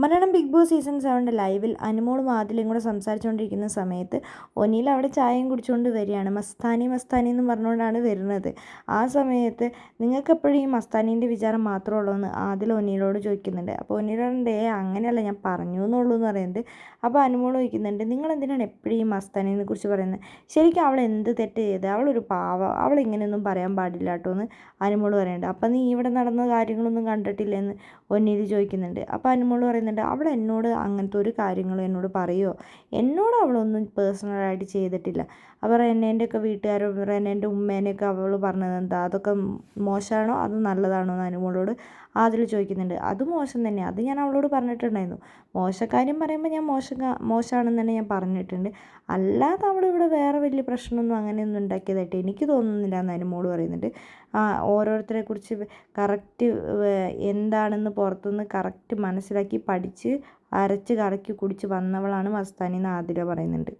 Malayalam big boss season സെവന്റെ ലൈവിൽ അനുമോളും ആദിലും കൂടെ സംസാരിച്ചുകൊണ്ടിരിക്കുന്ന സമയത്ത് ഒനിയിൽ അവിടെ ചായയും കുടിച്ചുകൊണ്ട് വരികയാണ്. മസ്താനി മസ്താനി എന്ന് പറഞ്ഞുകൊണ്ടാണ് വരുന്നത്. ആ സമയത്ത് നിങ്ങൾക്കെപ്പോഴും ഈ മസ്താനീന്റെ വിചാരം മാത്രമേ ഉള്ളൂ എന്ന് ആദിൽ ഒനിയിലോട് ചോദിക്കുന്നുണ്ട്. അപ്പോൾ ഒനിയിലോട് ഏ അങ്ങനെയല്ല ഞാൻ പറഞ്ഞു എന്നുള്ളൂ എന്ന് പറയുന്നത് അപ്പോൾ അനുമോൾ ചോദിക്കുന്നുണ്ട് നിങ്ങൾ എന്തിനാണ് എപ്പോഴും ഈ മസ്താനീനെ കുറിച്ച് പറയുന്നത്? ശരിക്കും അവൾ എന്ത് തെറ്റ് ചെയ്ത് അവളൊരു പാവ അവൾ ഇങ്ങനെയൊന്നും പറയാൻ പാടില്ല കേട്ടോ എന്ന് അനുമോൾ പറയുന്നുണ്ട്. അപ്പം നീ ഇവിടെ നടന്ന കാര്യങ്ങളൊന്നും കണ്ടിട്ടില്ലെന്ന് ഒന്നിയിൽ ചോദിക്കുന്നുണ്ട്. അപ്പോൾ അനുമോൾ പറയുന്നത് പറയുന്നുണ്ട് അവൾ എന്നോട് അങ്ങനത്തെ ഒരു കാര്യങ്ങളും എന്നോട് പറയുമോ എന്നോട് അവളൊന്നും പേഴ്സണലായിട്ട് ചെയ്തിട്ടില്ല. അവർ എന്നെന്റെയൊക്കെ വീട്ടുകാരോട് എന്റെ ഉമ്മേനെയൊക്കെ അവൾ പറഞ്ഞത് എന്താ അതൊക്കെ മോശമാണോ അത് നല്ലതാണോ? എന്ന് അനുമോളോട് അതിൽ ചോദിക്കുന്നുണ്ട്. അത് മോശം തന്നെ അത് ഞാൻ അവളോട് പറഞ്ഞിട്ടുണ്ടായിരുന്നു. മോശക്കാര്യം പറയുമ്പോൾ ഞാൻ മോശം മോശമാണെന്ന് തന്നെ ഞാൻ പറഞ്ഞിട്ടുണ്ട്. അല്ലാതെ അവൾ ഇവിടെ വേറെ വലിയ പ്രശ്നമൊന്നും അങ്ങനെയൊന്നും ഉണ്ടാക്കിയതായിട്ട് എനിക്ക് തോന്നുന്നില്ല എന്ന് അനുമോൾ പറയുന്നുണ്ട്. ആ ഓരോരുത്തരെ കുറിച്ച് കറക്റ്റ് എന്താണെന്ന് പുറത്തുനിന്ന് കറക്റ്റ് മനസ്സിലാക്കി പഠിച്ച് അരച്ച് കറക്കി കുടിച്ച് വന്നവളാണ് മസ്താനി എന്ന് ആതിര പറയുന്നുണ്ട്.